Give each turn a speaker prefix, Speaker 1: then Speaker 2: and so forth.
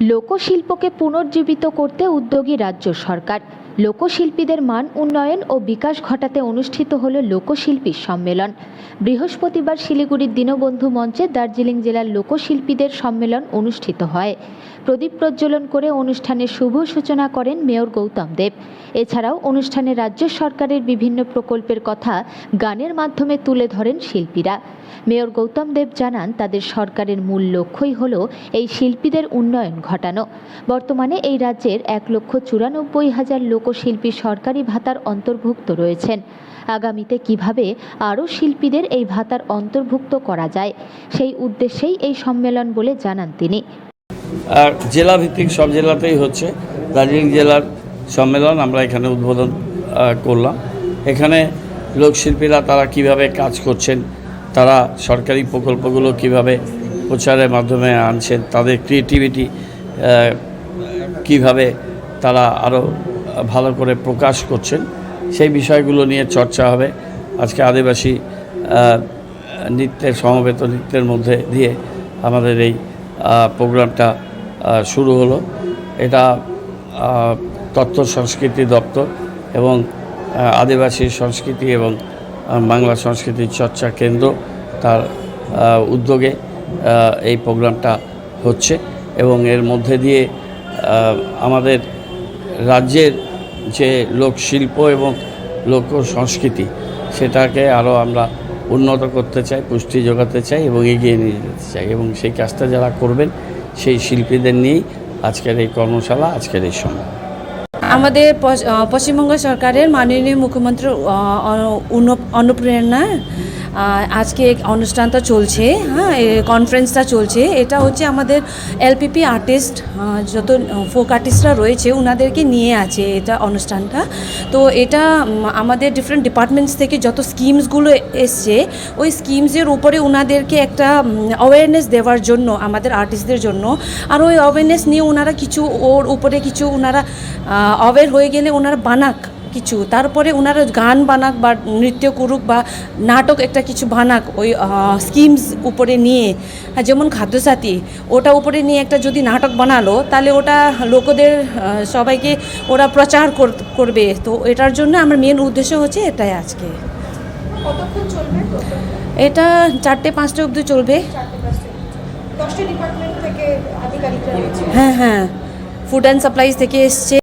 Speaker 1: লোকশিল্পকে পুনর্জীবিত করতে উদ্যোগী রাজ্য সরকার। লোকশিল্পীদের মান উন্নয়ন ও বিকাশ ঘটাতে অনুষ্ঠিত হল লোকশিল্পী সম্মেলন। বৃহস্পতিবার শিলিগুড়ির দীনবন্ধু মঞ্চে দার্জিলিং জেলার লোকশিল্পীদের সম্মেলন অনুষ্ঠিত হয়। প্রদীপ প্রজ্বলন করে অনুষ্ঠানের শুভ সূচনা করেন মেয়র গৌতম দেব। এছাড়াও অনুষ্ঠানে রাজ্য সরকারের বিভিন্ন প্রকল্পের কথা গানের মাধ্যমে তুলে ধরেন শিল্পীরা। মেয়র গৌতম দেব জানান, তাদের সরকারের মূল লক্ষ্যই হল এই শিল্পীদের উন্নয়ন ঘটানো। বর্তমানে এই রাজ্যের এক লক্ষ চুরানব্বই হাজার লোকশিল্পী সরকারি ভাতার অন্তর্ভুক্ত রয়েছেন। আগামীতে কীভাবে আরও শিল্পীদের এই ভাতার অন্তর্ভুক্ত করা যায়, সেই উদ্দেশ্যেই এই সম্মেলন বলে জানান তিনি।
Speaker 2: আর জেলা ভিত্তিক সব জেলাতেই হচ্ছে। দার্জিলিং জেলার সম্মেলন আমরা এখানে উদ্বোধন করলাম। এখানে লোকশিল্পীরা তারা কীভাবে কাজ করছেন, তারা সরকারি প্রকল্পগুলো কীভাবে প্রচারের মাধ্যমে আনছেন, তাদের ক্রিয়েটিভিটি কীভাবে তারা আরও ভালো করে প্রকাশ করছেন, সেই বিষয়গুলো নিয়ে চর্চা হবে। আজকে আদিবাসী নৃত্যের, সমবেত নৃত্যের মধ্যে দিয়ে আমাদের এই প্রোগ্রামটা শুরু হলো। এটা তথ্য সংস্কৃতি দপ্তর এবং আদিবাসী সংস্কৃতি এবং বাংলা সংস্কৃতির চর্চা কেন্দ্র তার উদ্যোগে এই প্রোগ্রামটা হচ্ছে এবং এর মধ্যে দিয়ে আমাদের রাজ্যের যে লোকশিল্প এবং লোক সংস্কৃতি সেটাকে আরও আমরা উন্নত করতে চাই, পুষ্টি যোগাতে চাই এবং এগিয়ে নিয়ে যেতে চাই এবং সেই কাজটা যারা করবেন সেই শিল্পীদের নিয়েই আজকের এই কর্মশালা, আজকের এই সময়
Speaker 3: আমাদের পশ্চিমবঙ্গ সরকারের মাননীয় মুখ্যমন্ত্রী অনুপ্রেরণা আজকে অনুষ্ঠানটা চলছে হ্যাঁ কনফারেন্সটা চলছে। এটা হচ্ছে আমাদের এলপিপি আর্টিস্ট যত ফোক আর্টিস্টরা রয়েছে ওনাদেরকে নিয়ে আছে এটা অনুষ্ঠানটা। তো এটা আমাদের ডিফারেন্ট ডিপার্টমেন্টস থেকে যত স্কিমসগুলো এসছে, ওই স্কিমসের উপরে ওনাদেরকে একটা অ্যাওয়ারনেস দেওয়ার জন্য, আমাদের আর্টিস্টদের জন্য। আর ওই অ্যাওয়ারনেস নিয়ে ওনারা কিছু, ওর উপরে কিছু ওনারা অ্যাওয়ার হয়ে গেলে ওনারা বানাক। কিছু। তারপরে ওনারা গান বানাক বা নৃত্য করুক বা নাটক একটা কিছু বানাক ওই স্কিমস উপরে নিয়ে। যেমন খাদ্যসাথী ওটা উপরে নিয়ে একটা যদি নাটক বানালো তাহলে ওটা লোকদের সবাইকে ওরা প্রচার কর- করবে। তো এটার জন্য আমার মেন উদ্দেশ্য হচ্ছে এটাই আজকে। এটা চারটে পাঁচটা অবধি চলবে। হ্যাঁ হ্যাঁ। ফুড অ্যান্ড সাপ্লাইজ থেকে এসছে।